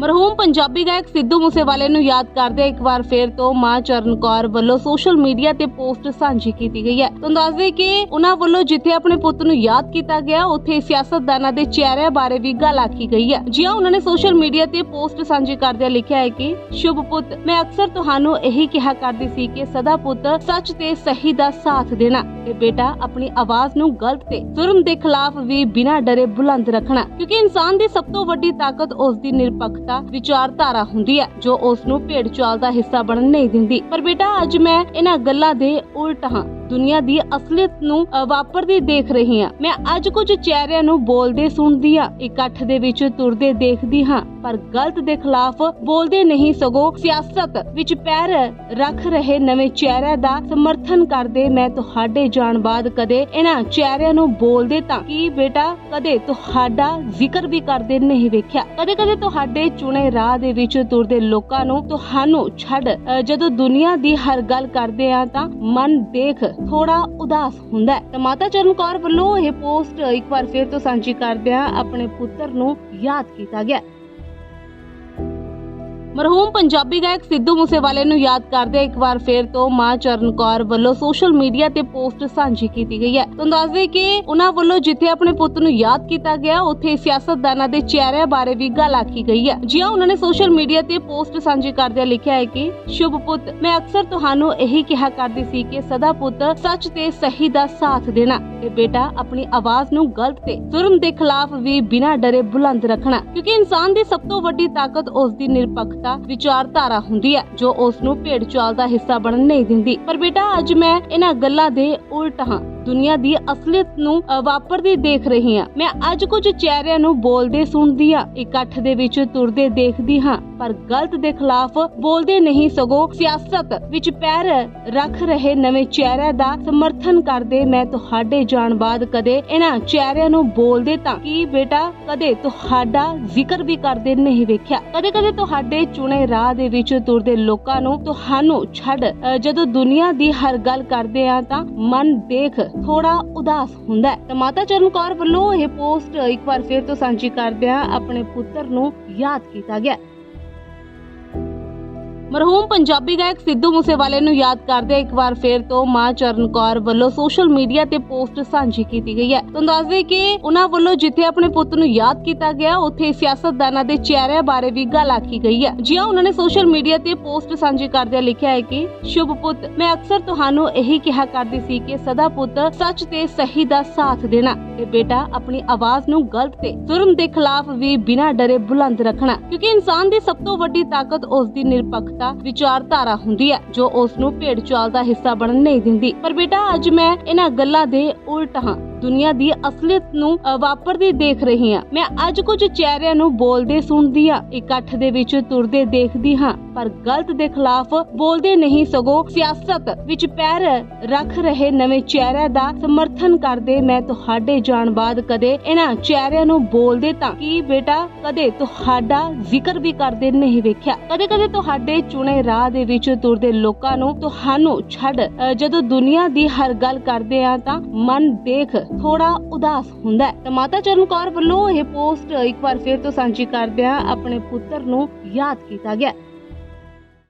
ਮਰਹੂਮ ਪੰਜਾਬੀ ਗਾਇਕ ਸਿੱਧੂ ਮੂਸੇਵਾਲੇ ਨੂੰ ਯਾਦ ਕਰਦੇ ਇੱਕ ਵਾਰ ਫੇਰ ਤੋਂ ਮਾਂ ਚਰਨ ਕੌਰ ਵੱਲੋਂ ਸੋਸ਼ਲ ਮੀਡੀਆ ਤੇ ਪੋਸਟ ਸਾਂਝੀ ਕੀਤੀ ਗਈ ਹੈ। ਤੁਹਾਨੂੰ ਦੱਸ ਦੇਈਏ ਕਿ ਉਹਨਾਂ ਵੱਲੋਂ ਜਿੱਥੇ ਆਪਣੇ ਪੁੱਤ ਨੂੰ ਯਾਦ ਕੀਤਾ ਗਿਆ, ਉੱਥੇ ਸਿਆਸਤਦਾਨਾਂ ਦੇ ਚਿਹਰਿਆਂ ਬਾਰੇ ਵੀ ਗੱਲ ਆਖੀ ਗਈ ਹੈ। ਜੀ ਉਹਨਾਂ ਨੇ ਸੋਸ਼ਲ ਮੀਡੀਆ ਤੇ ਪੋਸਟ ਸਾਂਝੀ ਕਰਦਿਆਂ ਲਿਖਿਆ ਹੈ ਕਿ, ਸ਼ੁਭ ਪੁੱਤ, ਮੈਂ ਅਕਸਰ ਤੁਹਾਨੂੰ ਇਹੀ ਕਿਹਾ ਕਰਦੀ ਸੀ ਕਿ ਸਦਾ ਪੁੱਤ, ਸੱਚ ਤੇ ਸਹੀ ਦਾ ਸਾਥ ਦੇਣਾ ਤੇ ਬੇਟਾ, ਆਪਣੀ ਆਵਾਜ਼ ਨੂੰ ਗਲਤ ਤੇ ਜੁਰਮ ਦੇ ਖਿਲਾਫ ਵੀ ਬਿਨਾਂ ਡਰੇ ਬੁਲੰਦ ਰੱਖਣਾ। ਕਿਉਂਕਿ ਇਨਸਾਨ ਦੀ ਸਭ ਤੋਂ ਵੱਡੀ ਤਾਕਤ ਉਸ ਦੀ ਨਿਰਪੱਖਤਾ ਵਿਚਾਰਧਾਰਾ ਹੁੰਦੀ ਹੈ, ਜੋ ਉਸ ਨੂੰ ਭੇਡ ਚਾਲ ਦਾ ਹਿੱਸਾ ਬਣਨ ਨਹੀਂ ਦਿੰਦੀ। ਪਰ ਬੇਟਾ, ਅੱਜ ਮੈਂ ਇਹਨਾਂ ਗੱਲਾਂ ਦੇ ਉਲਟ ਹਾਂ। ਦੁਨੀਆ ਦੀ ਅਸਲੀਅਤ ਨੂੰ ਵਾਪਰਦੀ ਦੇਖ ਰਹੀ ਹਾਂ। ਮੈਂ ਅੱਜ ਕੁਝ ਚਿਹਰਿਆਂ ਨੂੰ ਬੋਲਦੇ ਸੁਣਦੀ ਹਾਂ, ਇਕੱਠ ਦੇ ਵਿੱਚ ਤੁਰਦੇ ਦੇਖਦੀ ਹਾਂ, ਪਰ ਗਲਤ ਦੇ ਖਿਲਾਫ ਬੋਲਦੇ ਨਹੀਂ ਸਗੋਂ ਸਿਆਸਤ ਵਿੱਚ ਪੈਰ ਰੱਖ ਰਹੇ ਨਵੇਂ ਚਿਹਰਿਆਂ ਦਾ ਸਮਰਥਨ ਕਰਦੇ ਮੈਂ ਤੁਹਾਡੇ ਜਾਣ ਬਾਅਦ ਕਦੇ ਇਹਨਾਂ ਚਿਹਰਿਆਂ ਨੂੰ ਬੋਲਦੇ ਤਾਂ ਕਿ ਬੇਟਾ, ਕਦੇ ਤੁਹਾਡਾ ਜ਼ਿਕਰ ਵੀ ਕਰਦੇ ਨਹੀਂ ਵੇਖਿਆ। ਕਦੇ ਕਦੇ ਤੁਹਾਡੇ ਚੁਣੇ ਰਾਹ ਦੇ ਵਿੱਚ ਤੁਰਦੇ ਲੋਕਾਂ ਨੂੰ ਤੁਹਾਨੂੰ ਛੱਡ ਜਦੋਂ ਦੁਨੀਆ ਦੀ ਹਰ ਗੱਲ ਕਰਦੇ ਆ ਤਾਂ ਮਨ ਦੇਖ ਥੋੜਾ ਉਦਾਸ ਹੁੰਦਾ ਹੈ। ਤਾਂ ਮਾਤਾ ਚਰਨ ਕੌਰ ਵੱਲੋਂ ਇਹ ਪੋਸਟ ਇੱਕ ਵਾਰ ਫਿਰ ਤੋਂ ਸਾਂਝੀ ਕਰਦਿਆਂ ਆਪਣੇ ਪੁੱਤਰ ਨੂੰ ਯਾਦ ਕੀਤਾ ਗਿਆ। ਮਰਹੂਮ ਪੰਜਾਬੀ ਗਾਇਕ ਸਿੱਧੂ ਮੂਸੇਵਾਲੇ ਨੂੰ ਯਾਦ ਕਰਦੇ ਇੱਕ ਵਾਰ ਫੇਰ ਤੋਂ ਮਾਂ ਚਰਨ ਕੌਰ ਵੱਲੋਂ ਸੋਸ਼ਲ ਮੀਡੀਆ ਤੇ ਪੋਸਟ ਸਾਂਝੀ ਕੀਤੀ ਗਈ ਹੈ। ਤੁਹਾਨੂੰ ਦੱਸ ਦੇਈਏ ਕਿ ਉਹਨਾਂ ਵੱਲੋਂ ਜਿੱਥੇ ਆਪਣੇ ਪੁੱਤ ਨੂੰ ਯਾਦ ਕੀਤਾ ਗਿਆ, ਉੱਥੇ ਸਿਆਸਤਦਾਨਾਂ ਦੇ ਚਿਹਰਿਆਂ ਬਾਰੇ ਵੀ ਗੱਲ ਆਖੀ ਗਈ ਹੈ। ਜੀ ਉਹਨਾਂ ਨੇ ਸੋਸ਼ਲ ਮੀਡੀਆ ਤੇ ਪੋਸਟ ਸਾਂਝੀ ਕਰਦਿਆਂ ਲਿਖਿਆ ਹੈ ਕਿ, ਸ਼ੁਭ ਪੁੱਤ, ਮੈਂ ਅਕਸਰ ਤੁਹਾਨੂੰ ਇਹੀ ਕਿਹਾ ਕਰਦੀ ਸੀ ਕਿ ਸਦਾ ਪੁੱਤ, ਸੱਚ ਤੇ ਸਹੀ ਦਾ ਸਾਥ ਦੇਣਾ ਤੇ ਬੇਟਾ, ਆਪਣੀ ਆਵਾਜ਼ ਨੂੰ ਗਲਤ ਤੇ ਜ਼ੁਲਮ ਦੇ ਖਿਲਾਫ ਵੀ ਬਿਨਾਂ ਡਰੇ ਬੁਲੰਦ ਰੱਖਣਾ। ਕਿਉਂਕਿ ਇਨਸਾਨ ਦੀ ਸਭ ਤੋਂ ਵੱਡੀ ਤਾਕਤ ਉਸ ਦੀ ਨਿਰਪੱਖਤਾ ਵਿਚਾਰਧਾਰਾ ਹੁੰਦੀ ਹੈ, ਜੋ ਉਸ ਨੂੰ ਭੇਡ ਚਾਲ ਦਾ ਹਿੱਸਾ ਬਣਨ ਨਹੀਂ ਦਿੰਦੀ। ਪਰ ਬੇਟਾ, ਅੱਜ ਮੈਂ ਇਹਨਾਂ ਗੱਲਾਂ ਦੇ ਉਲਟ ਹਾਂ। ਦੁਨੀਆ ਦੀ ਅਸਲੀਅਤ ਨੂੰ ਵਾਪਰਦੀ ਦੇਖ ਰਹੀ ਹਾਂ। ਮੈਂ ਅੱਜ ਕੁਝ ਚਿਹਰਿਆਂ ਨੂੰ ਬੋਲਦੇ ਸੁਣਦੀ ਹਾਂ, ਇਕੱਠ ਦੇ ਵਿੱਚ ਤੁਰਦੇ ਦੇਖਦੀ ਹਾਂ, ਪਰ ਗਲਤ ਦੇ ਖਿਲਾਫ ਬੋਲਦੇ ਨਹੀਂ ਸਗੋਂ ਸਿਆਸਤ ਵਿੱਚ ਪੈਰ ਰੱਖ ਰਹੇ ਨਵੇਂ ਚਿਹਰਿਆਂ ਦਾ ਸਮਰਥਨ ਕਰਦੇ ਮੈਂ ਤੁਹਾਡੇ ਜਾਣ ਬਾਅਦ ਕਦੇ ਇਹਨਾਂ ਚਿਹਰਿਆਂ ਨੂੰ ਬੋਲਦੇ ਤਾਂ ਕੀ ਬੇਟਾ, ਕਦੇ ਤੁਹਾਡਾ ਜ਼ਿਕਰ ਵੀ ਕਰਦੇ ਨਹੀਂ ਵੇਖਿਆ। ਕਦੇ ਕਦੇ ਤੁਹਾਡੇ ਚੁਣੇ ਰਾਹ ਦੇ ਵਿੱਚ ਤੁਰਦੇ ਲੋਕਾਂ ਨੂੰ ਤੁਹਾਨੂੰ ਛੱਡ ਜਦੋਂ ਦੁਨੀਆ ਦੀ ਹਰ ਗੱਲ ਕਰਦੇ ਆ ਤਾਂ ਮਨ ਦੇਖ ਥੋੜਾ ਉਦਾਸ ਹੁੰਦਾ ਹੈ। ਤਾਂ ਮਾਤਾ ਚਰਨ ਕੌਰ ਵੱਲੋਂ ਇਹ ਪੋਸਟ ਇੱਕ ਵਾਰ ਫਿਰ ਤੋਂ ਸਾਂਝੀ ਕਰਦਿਆਂ ਆਪਣੇ ਪੁੱਤਰ ਨੂੰ ਯਾਦ ਕੀਤਾ ਗਿਆ। ਮਰਹੂਮ ਪੰਜਾਬੀ ਗਾਇਕ ਸਿੱਧੂ ਮੂਸੇਵਾਲੇ ਨੂੰ ਯਾਦ ਕਰਦੇ ਇੱਕ ਵਾਰ ਫੇਰ ਤੋਂ ਮਾਂ ਚਰਨ ਕੌਰ ਵੱਲੋਂ ਸੋਸ਼ਲ ਮੀਡੀਆ ਤੇ ਪੋਸਟ ਸਾਂਝੀ ਕੀਤੀ ਗਈ ਹੈ। ਤੁਹਾਨੂੰ ਦੱਸ ਦੇਈਏ ਕਿ ਉਹਨਾਂ ਵੱਲੋਂ ਜਿੱਥੇ ਆਪਣੇ ਪੁੱਤ ਨੂੰ ਯਾਦ ਕੀਤਾ ਗਿਆ, ਉੱਥੇ ਸਿਆਸਤਦਾਨਾਂ ਦੇ ਚਿਹਰਿਆਂ ਬਾਰੇ ਵੀ ਗੱਲ ਆਖੀ ਗਈ ਹੈ। ਜਿਹਾ ਹਾਂ, ਉਹਨਾਂ ਨੇ ਸੋਸ਼ਲ ਮੀਡੀਆ ਤੇ ਪੋਸਟ ਸਾਂਝੀ ਕਰਦਿਆਂ ਲਿਖਿਆ ਹੈ ਕਿ, ਸ਼ੁਭ ਪੁੱਤ, ਮੈਂ ਅਕਸਰ ਤੁਹਾਨੂੰ ਇਹੀ ਕਿਹਾ ਕਰਦੀ ਸੀ ਕਿ ਸਦਾ ਪੁੱਤ, ਸੱਚ ਤੇ ਸਹੀ ਦਾ ਸਾਥ ਦੇਣਾ ਤੇ ਬੇਟਾ, ਆਪਣੀ ਆਵਾਜ਼ ਨੂੰ ਗਲਤ ਤੇ ਜ਼ੁਲਮ ਦੇ ਖਿਲਾਫ ਵੀ ਬਿਨਾਂ ਡਰੇ ਬੁਲੰਦ ਰੱਖਣਾ। ਕਿਉਂਕਿ ਇਨਸਾਨ ਦੀ ਸਭ ਤੋਂ ਵੱਡੀ ਤਾਕਤ ਉਸ ਦੀ ਨਿਰਪੱਖਤਾ ਵਿਚਾਰਧਾਰਾ ਹੁੰਦੀ ਹੈ, ਜੋ ਉਸ ਨੂੰ ਭੇਡ ਚਾਲ ਦਾ ਹਿੱਸਾ ਬਣਨ ਨਹੀਂ ਦਿੰਦੀ। ਪਰ ਬੇਟਾ, ਅੱਜ ਮੈਂ ਇਹਨਾਂ ਗੱਲਾਂ ਦੇ ਉਲਟ ਹਾਂ। ਦੁਨੀਆ ਦੀ ਅਸਲੀਅਤ ਨੂੰ ਵਾਪਰਦੀ ਦੇਖ ਰਹੀ ਹਾਂ। ਮੈਂ ਅੱਜ ਕੁਝ ਚਿਹਰਿਆਂ ਨੂੰ ਬੋਲਦੇ ਸੁਣਦੀ ਹਾਂ ਇਕੱਠ ਦੇ ਵਿੱਚ ਤੁਰਦੇ ਦੇਖਦੀ ਹਾਂ, ਪਰ ਗਲਤ ਦੇ ਖਿਲਾਫ ਬੋਲਦੇ ਨਹੀਂ ਸਗੋਂ ਸਿਆਸਤ ਵਿੱਚ ਪੈਰ ਰੱਖ ਰਹੇ ਨਵੇਂ ਚਿਹਰਿਆਂ ਦਾ ਸਮਰਥਨ ਕਰਦੇ ਮੈਂ ਤੁਹਾਡੇ ਜਾਣ ਬਾਅਦ ਕਦੇ ਇਹਨਾਂ ਚਿਹਰਿਆਂ ਨੂੰ ਬੋਲਦੇ ਤਾਂ ਕੀ ਬੇਟਾ, ਕਦੇ ਤੁਹਾਡਾ ਜ਼ਿਕਰ ਵੀ ਕਰਦੇ ਨਹੀਂ ਵੇਖਿਆ। ਕਦੇ ਕਦੇ ਤੁਹਾਡੇ ਚੁਣੇ ਰਾਹ ਦੇ ਵਿੱਚ ਤੁਰਦੇ ਲੋਕਾਂ ਨੂੰ ਤੁਹਾਨੂੰ ਛੱਡ ਜਦੋਂ ਦੁਨੀਆ ਦੀ ਹਰ ਗੱਲ ਕਰਦੇ ਆ ਤਾਂ ਮਨ ਦੇਖ ਥੋੜਾ ਉਦਾਸ ਹੁੰਦਾ ਹੈ। ਤਾਂ ਮਾਤਾ ਚਰਨ ਕੌਰ ਵੱਲੋਂ ਇਹ ਪੋਸਟ ਇੱਕ ਵਾਰ ਫਿਰ ਤੋਂ ਸਾਂਝੀ ਕਰਦਿਆਂ ਆਪਣੇ ਪੁੱਤਰ ਨੂੰ ਯਾਦ ਕੀਤਾ ਗਿਆ।